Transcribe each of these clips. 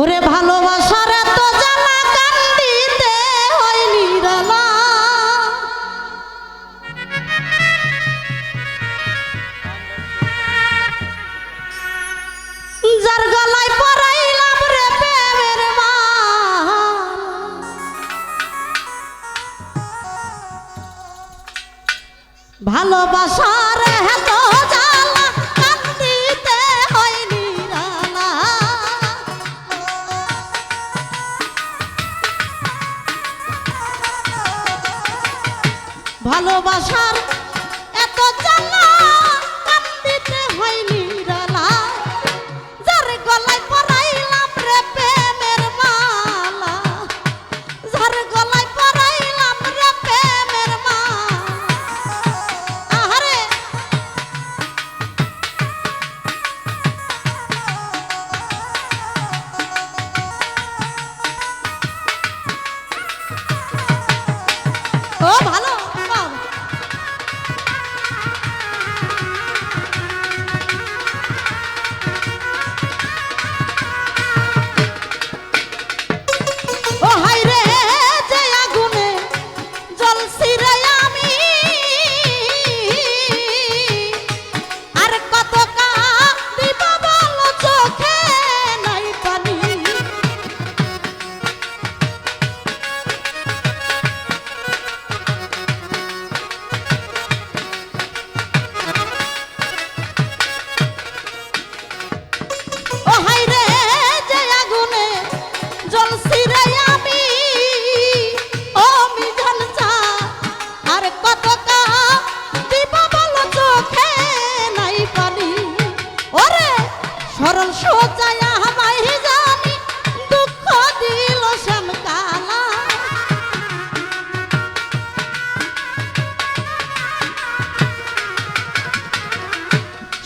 ওরে ভালোবাসার এত জ্বালা কান্দিতে হয় নিরালা। যার গলায় পড়াইলাম রে প্রেমের ভালোবাসার হেত ভালোবাসার এত জানা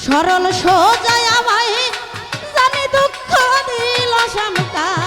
সরল সোজায় আমায় জানি দুঃখ দিল সংকার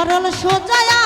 সরল সোজায়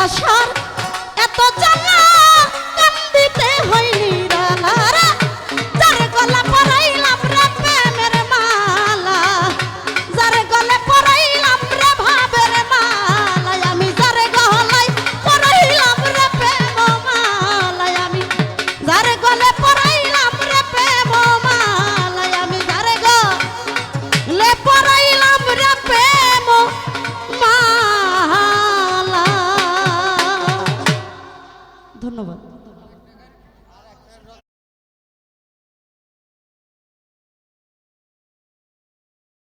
ভালোবাসার заново.